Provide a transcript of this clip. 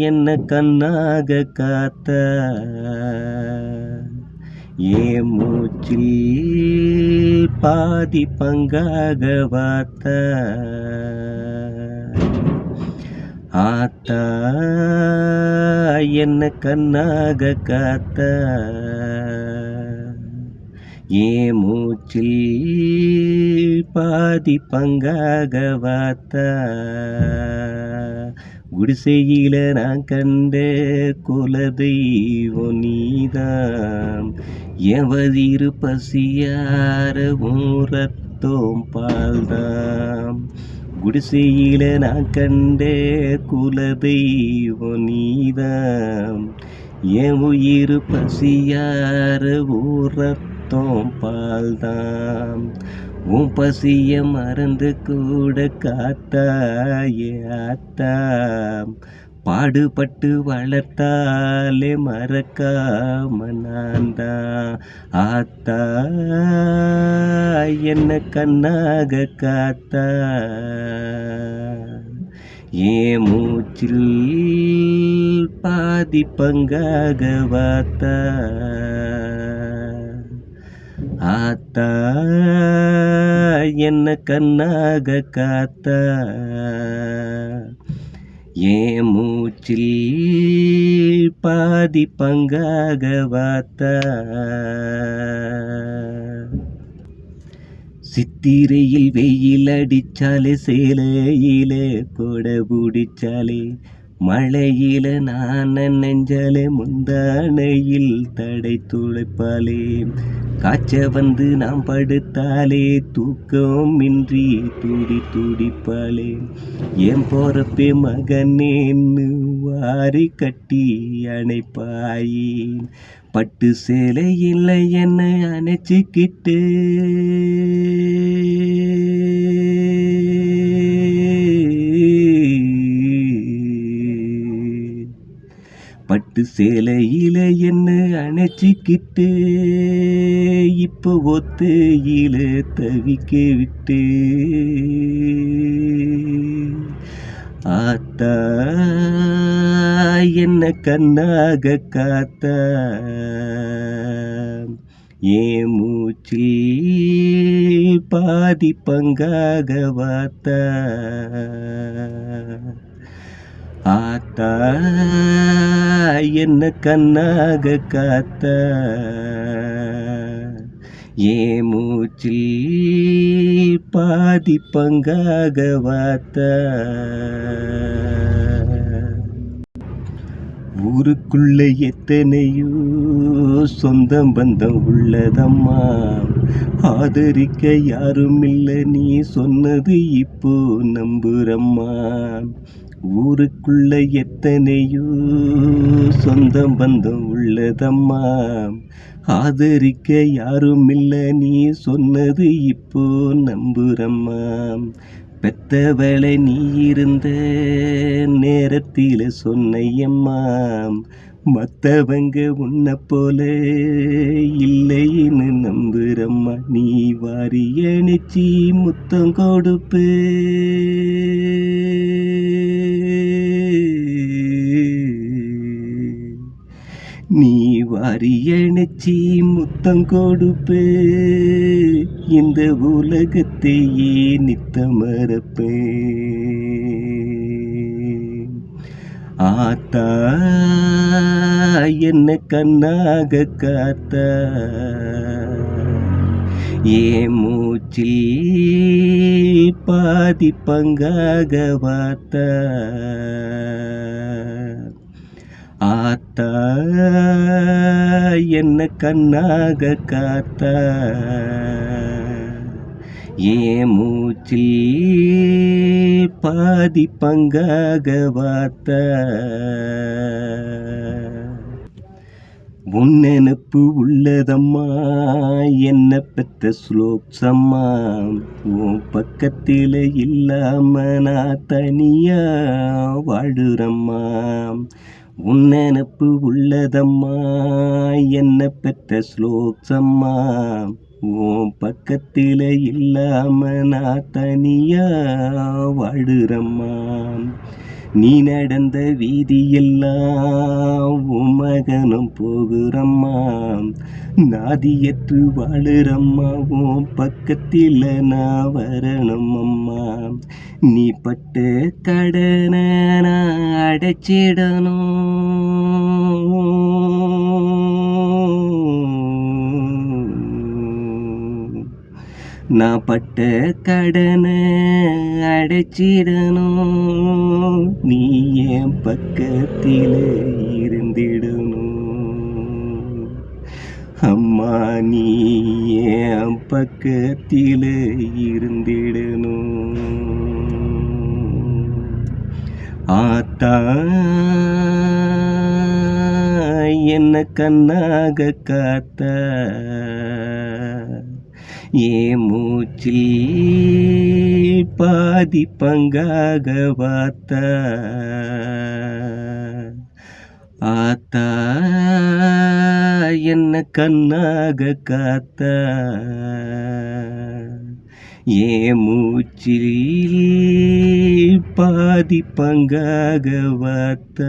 என்ன கண்ணாக காத்த. ஏ மூச்சில் பாதி பங்காக வாத்த. ஆத்தா என்ன கண்ணாக காத்த. ஏ மூச்சில் பாதி பங்காக வாத்த. குடிசையில நான் கண்ட குலதெய்வம் நீதான் எவதிரு பசியார ரத்தம் பால்தாம் குடிசையில நான் கண்டே குலதெய்வம் நீதாம். என் உயிர் பசியார ஊரத்தோம் பால்தாம் உன் பசிய மறந்து கூட காத்தாயே ஆத்தாம். பாடுபட்டு வளர்த்தாலே மறக்காம நான் தான் ஆத்தா என்ன கண்ணாக காத்தா. ஏ மூச்சில் பாதி பங்காக வாத்தா. ஆத்தா என்ன கண்ணாக காத்தா. ஏ மூச்சில் பாதி பங்காக வாத்தா. சித்திரையில் வெயில் அடிச்சாலே சேலையிலே கொடை பிடிச்சாலே மழையில நான் நெஞ்சாலே முந்தானையில் தடை துளைப்பாலே காய்ச்ச வந்து நாம் படுத்தாலே தூக்கம் இன்றி துடி துடிப்பாலே என் போறப்பே மகனேன்னு வாரி கட்டி அணைப்பாயின் பட்டு சேலை இல்லை என்னை அணைச்சிக்கிட்டு பட்டு சேலையில என்ன அணைச்சிக்கிட்டு இப்போ ஒத்தையில தவிக்க விட்டு ஆத்தா என்ன கண்ணாக காத்தா. ஏ மூச்சில் பாதி பங்காக வாத்தா. ஆத்தா என்ன கண்ணாக காத்த? ஏ மூச்சில் பாதி பங்காக வாத்த? ஊருக்குள்ள எத்தனையோ சொந்தம் பந்தம் உள்ளதம்மா. ஆதரிக்க யாரும் இல்லை நீ சொன்னது இப்போ நம்புறம்மா. ஊருக்குள்ள எத்தனையோ சொந்தம் பந்தம் உள்ளதம்மா. ஆதரிக்க யாரும் இல்லை நீ சொன்னது இப்போ நம்புறம்மா. பெத்தவளை நீ இருந்த நேரத்தில் சொன்னையம்மா. மற்றவங்க உன்னை போல இல்லைன்னு நம்புறம்மா. நீ வாரி அணிச்சி முத்தம் கொடுப்பே. நீ வாரி அணைச்சி முத்தம் கொடுப்பு. இந்த உலகத்தையே நித்த மறப்பே? ஆத்தா என்ன கண்ணாக காத்தா? ஏ மூச்சில் பாதி பங்காக வாத்தா? ஆத்தா என்ன கண்ணாக காத்தா? ஏ மூச்சில் பாதி பங்காக வாத்த? உன்னெனப்பு உள்ளதம்மா என்ன பெத்த ஸ்லோக்ஸம்மா உன் பக்கத்தில் இல்லாம நான் தனியா வாழுறம்மா. உன்னப்பு உள்ளதம்மா என்ன பெற்ற ஸ்லோக்ஸம்மா. உன் பக்கத்தில் இல்லாம நான் தனியா வாழுறம்மா நீ நடந்த வீதியெல்லாம் உன் மகனும் போகுறம்மா. நாதியற்று வாழுறம்மா உன் பக்கத்தில் நான் வரணும் அம்மா. நீ பட்ட கடனை நான் அடைச்சிடணும். நான் பட்ட கடனை அடைச்சிடணும். நீ என் பக்கத்தில் இருந்திடணும். அம்மா நீ என் பக்கத்தில் இருந்திடணும். ஆத்தா என்ன கண்ணாக காத்த? ஏ மூச்சில் பாதி பங்காக வாத்த ஆத்தா என்ன கண்ணாக காத்த. ஏ மூச்சில் பாதி பங்காக வாத்த